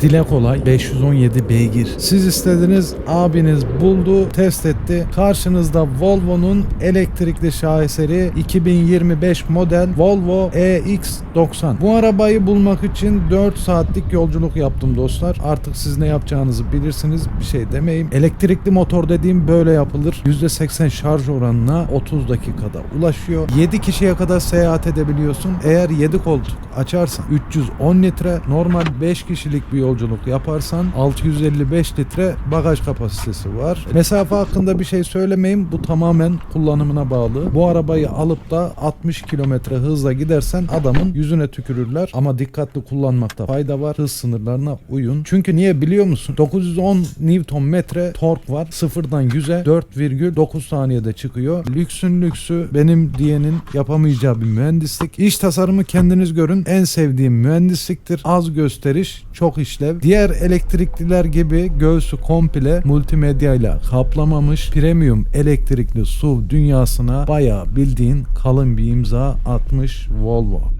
Dile kolay 517 beygir. Siz istediniz, abiniz buldu, test etti. Karşınızda Volvo'nun elektrikli şaheseri 2025 model Volvo EX90. Bu arabayı bulmak için 4 saatlik yolculuk yaptım dostlar. Artık siz ne yapacağınızı bilirsiniz. Bir şey demeyeyim. Elektrikli motor dediğim böyle yapılır. %80 şarj oranına 30 dakikada ulaşıyor. 7 kişiye kadar seyahat edebiliyorsun. Eğer 7 koltuk açarsan 310 litre, normal 5 kişilik bir yolculuk yaparsan 655 litre bagaj kapasitesi var. Mesafe hakkında bir şey söylemeyeyim. Bu tamamen kullanımına bağlı. Bu arabayı alıp da 60 kilometre hızla gidersen adamın yüzüne tükürürler. Ama dikkatli kullanmakta fayda var. Hız sınırlarına uyun. Çünkü niye biliyor musun? 910 Newton metre tork var. Sıfırdan 100'e 4,9 saniyede çıkıyor. Lüksün lüksü benim diyenin yapamayacağı bir mühendislik. İş tasarımı kendiniz görün. En sevdiğim mühendisliktir. Az gösteriş, çok işlev. Diğer elektrikliler gibi göğsü komple multimedyayla kaplamamış premium elektrikli SUV dünyasına bayağı bildiğin kalın bir imza atmış Volvo.